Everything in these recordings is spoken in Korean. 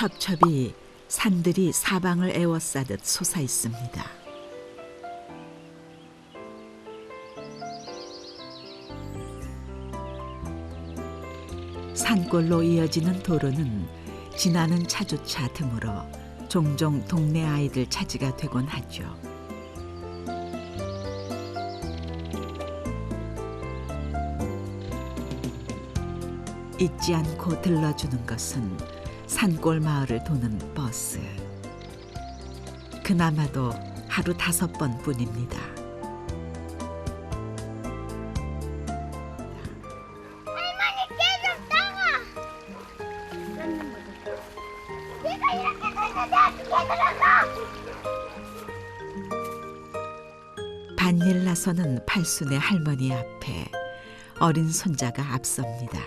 첩첩이 산들이 사방을 에워싸듯 솟아 있습니다. 산골로 이어지는 도로는 지나는 차조차 드물어 종종 동네 아이들 차지가 되곤 하죠. 잊지 않고 들러주는 것은 산골 마을을 도는 버스. 그나마도 하루 다섯 번뿐입니다. 할머니 깨좀 따가. 내가 이렇게 됐는데 어떻게 들었어? 반일 나서는 팔순의 할머니 앞에 어린 손자가 앞섭니다.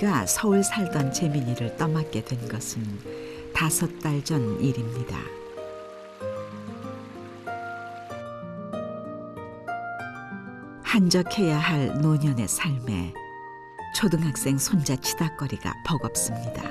할머니가 서울 살던 재민이를 떠맡게 된 것은 다섯 달 전 일입니다. 한적해야 할 노년의 삶에 초등학생 손자 치닥거리가 버겁습니다.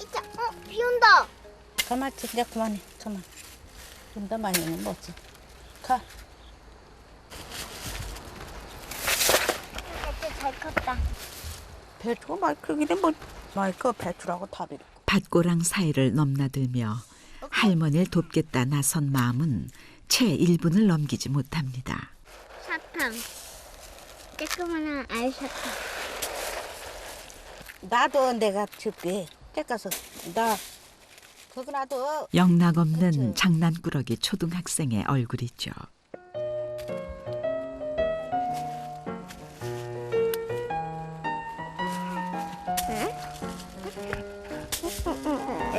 이자, 어, 비 온다. 가만 이제 그만해 그만 좀더 많이 는 뭐지 가 이제 잘 컸다. 배추가 많이 크기는 뭐 많이 커 배추라고 답이 밭고랑 사이를 넘나들며 할머니를 돕겠다 나선 마음은 채 1분을 넘기지 못합니다. 사탕. 조그만한 알사탕. 나도 내가 줄게 떼가서 나 그거 나도 영락 없는 그치. 장난꾸러기 초등학생의 얼굴이죠.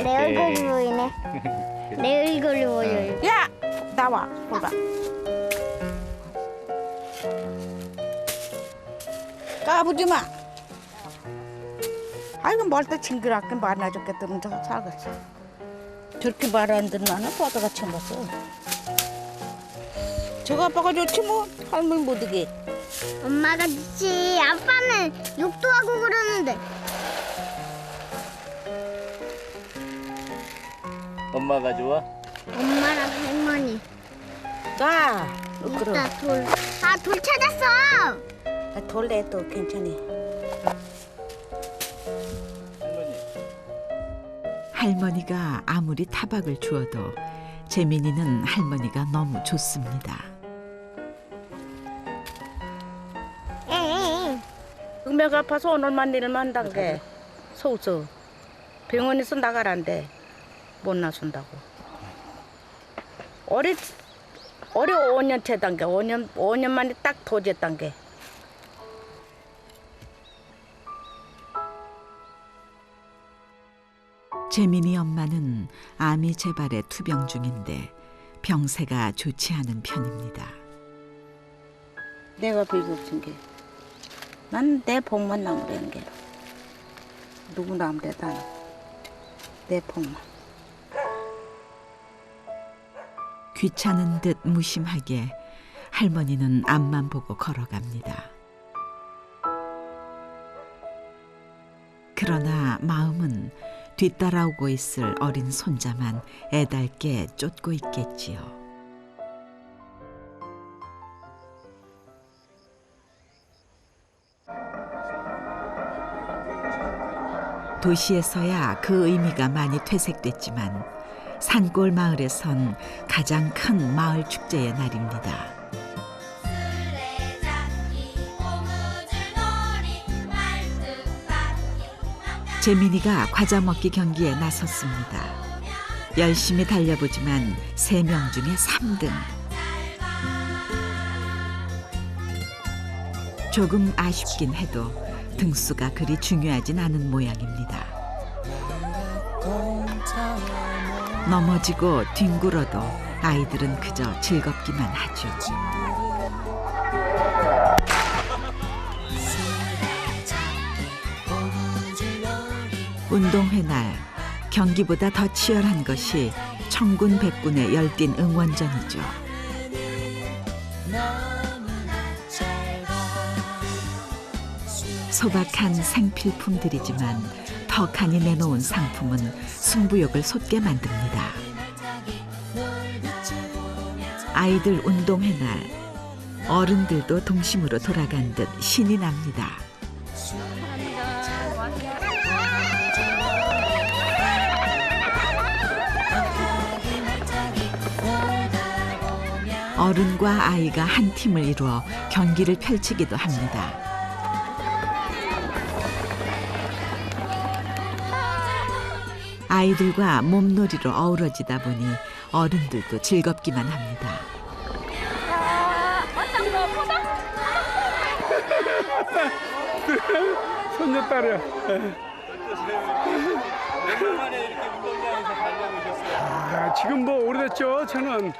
내 얼굴이 보이네. 내 얼굴이 보여요. 야 나와 보라 까부지 마 아이고 뭘또 징그럽게 들은 저 살겠어 저렇게 말 안 듣는 나는 뻗어가 쳐봤어 저거 아빠가 좋지 뭐 할머니 못 이게 엄마가 좋지. 아빠는 욕도 하고 그러는데. 엄마가 좋아? 엄마랑 할머니. 가 그럼 이따 돌. 아, 돌 찾았어. 돌래 또 괜찮니 할머니 할머니가 아무리 타박을 주어도 재민이는 할머니가 너무 좋습니다. 응. 음매가 아파서 오늘만 내일만 한다는 게 서울서 병원에서 나가란대 못 나선다고 어리 어리 5년째 단계 5년 5년 만에 딱 도제단 게 재민이 엄마는 암이 재발에 투병 중인데 병세가 좋지 않은 편입니다. 내가 비극진 게. 난 내 복만 남으려는 게. 누구 남대다. 내 복만. 귀찮은 듯 무심하게 할머니는 앞만 보고 걸어갑니다. 그러나 마음은 뒤따라오고 있을 어린 손자만 애달게 쫓고 있겠지요. 도시에서야 그 의미가 많이 퇴색됐지만 산골 마을에선 가장 큰 마을 축제의 날입니다. 재민이가 과자 먹기 경기에 나섰습니다. 열심히 달려보지만 세 명 중에 3등. 조금 아쉽긴 해도 등수가 그리 중요하진 않은 모양입니다. 넘어지고 뒹굴어도 아이들은 그저 즐겁기만 하죠. 운동회 날 경기보다 더 치열한 것이 청군 백군의 열띤 응원전이죠. 소박한 생필품들이지만 턱하니 내놓은 상품은 승부욕을 솟게 만듭니다. 아이들 운동회 날 어른들도 동심으로 돌아간 듯 신이 납니다. 어른과 아이가 한 팀을 이루어 경기를 펼치기도 합니다. 아이들과 몸놀이로 어우러지다 보니 어른들도 즐겁기만 합니다. 손녀딸이야. 아, 지금 뭐 오래됐죠. 저는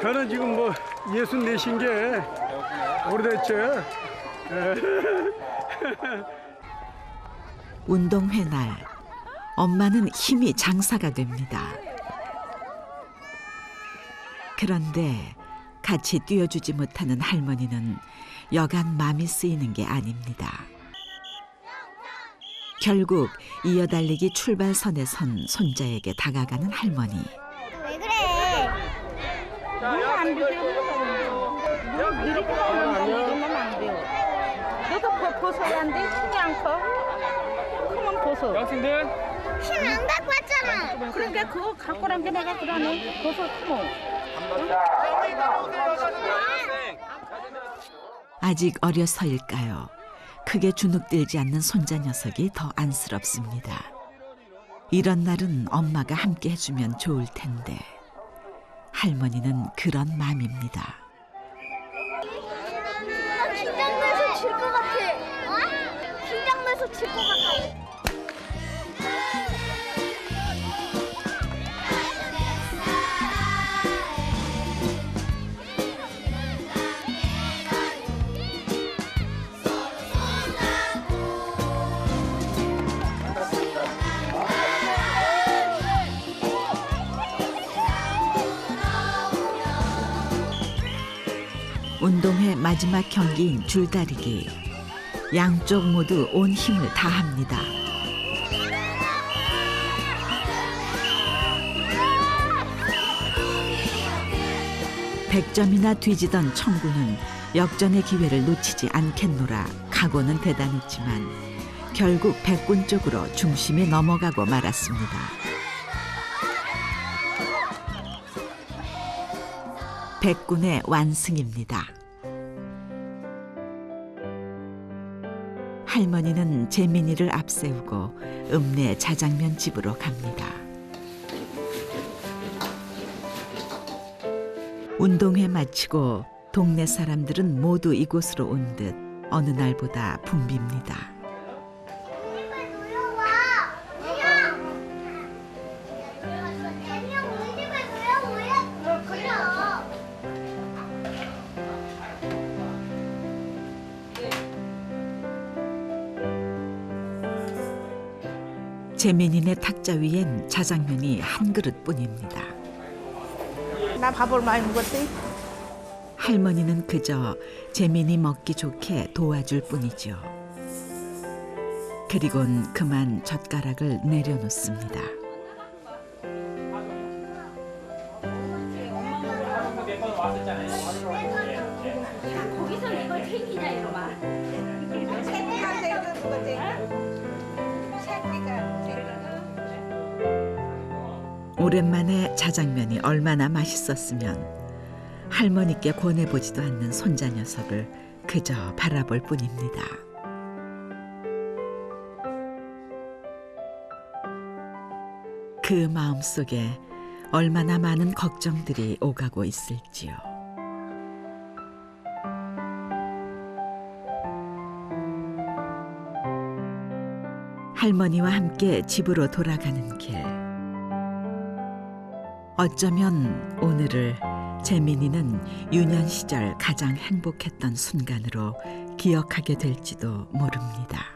저는 지금 뭐 예순 네신 게 오래됐죠. 운동회 날 엄마는 힘이 장사가 됩니다. 그런데 같이 뛰어주지 못하는 할머니는 여간 마음이 쓰이는 게 아닙니다. 결국 이어달리기 출발선에 선 손자에게 다가가는 할머니. 왜 그래? 이렇게 안 돼요. 너도 벗- 벗어야 안 돼. 힘이 안 커. 그만 벗어. 학생들 힘안 갖고 왔잖아. 그러니까 그거 갖고 란 게 내가 그러네. 벗어 뭐. 아직 어려서일까요? 크게 주눅들지 않는 손자 녀석이 더 안쓰럽습니다. 이런 날은 엄마가 함께 해주면 좋을 텐데 할머니는 그런 마음입니다. 나 긴장돼서 질 것 같아. 어? 긴장돼서 질 것 같아. 운동회 마지막 경기인 줄다리기. 양쪽 모두 온 힘을 다합니다. 백점이나 뒤지던 청구는 역전의 기회를 놓치지 않겠노라 각오는 대단했지만 결국 백군 쪽으로 중심이 넘어가고 말았습니다. 백군의 완승입니다. 할머니는 재민이를 앞세우고 읍내 자장면 집으로 갑니다. 운동회 마치고 동네 사람들은 모두 이곳으로 온 듯 어느 날보다 붐빕니다. 재민이네 탁자 위엔 자장면이 한 그릇뿐입니다. 나 밥을 많이 먹었지. 할머니는 그저 재민이 먹기 좋게 도와줄 뿐이죠. 그리곤 그만 젓가락을 내려놓습니다. 오랜만에 자장면이 얼마나 맛있었으면 할머니께 권해보지도 않는 손자 녀석을 그저 바라볼 뿐입니다. 그 마음속에 얼마나 많은 걱정들이 오가고 있을지요. 할머니와 함께 집으로 돌아가는 길. 어쩌면 오늘을 재민이는 유년 시절 가장 행복했던 순간으로 기억하게 될지도 모릅니다.